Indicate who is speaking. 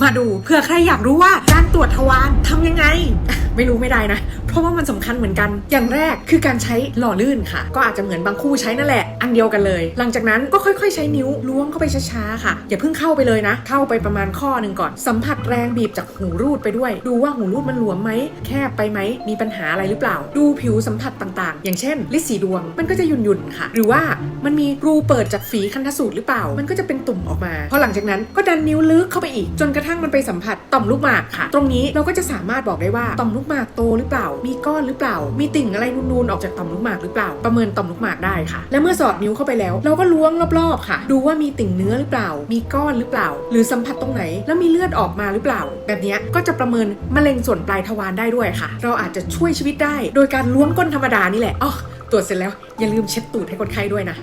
Speaker 1: มาดูเพื่อใครอยากรู้ว่าการตรวจทวารทำยังไง ไม่รู้ไม่ได้นะ เพราะว่ามันสำคัญเหมือนกัน อย่างแรกคือการใช้หล่อลื่นค่ะ ก็อาจจะเหมือนบางคู่ใช้นั่นแหละ อันเดียวกันเลย หลังจากนั้นก็ค่อยๆ ใช้นิ้วล้วงเข้าไปช้าๆค่ะ อย่าเพิ่งเข้าไปเลยนะ เข้าไปประมาณข้อหนึ่งก่อน สัมผัสแรงบีบจากหูรูดไปด้วย ดูว่าหูรูดมันหลวมไหม แคบไปไหม มีปัญหาอะไรหรือเปล่า ดูผิวสัมผัสต่างๆ อย่างเช่น ลิสีดวง มันก็จะหยุ่นๆค่ะ หรือว่ามันมีรูเปิดจากฝีคันธสูตรหรือเปล่า มันก็จะเป็นตุ่มออกมา พอหลังจากนั้นก็ดันนิ้วลึกเข้าไปอีก จนกระทั่งมันไปสัมผัสต่อมลูกหมากค่ะ ตรงนี้เราก็จะสามารถบอกได้ว่าต่อมลูกูกหมากโตหรือเปล่า มีก้อนหรือเปล่า มีติ่งอะไรนูนๆออกจากต่อมลูกหมากหรือเปล่า ประเมินต่อมลูกหมากได้ค่ะ และเมื่อสอดนิ้วเข้าไปแล้ว เราก็ล้วงรอบๆค่ะ ดูว่ามีติ่งเนื้อหรือเปล่า มีก้อนหรือเปล่า หรือสัมผัสตรงไหน แล้วมีเลือดออกมาหรือเปล่า แบบนี้ก็จะประเมินมะเร็งส่วนปลายทวารได้ด้วยค่ะ เราอาจจะช่วยชีวิตได้ โดยการล้วงก้นธรรมดานี่แหละอ๋อตรวจเสร็จแล้วอย่าลืมเช็ดตูดให้คนไข้ด้วยนะ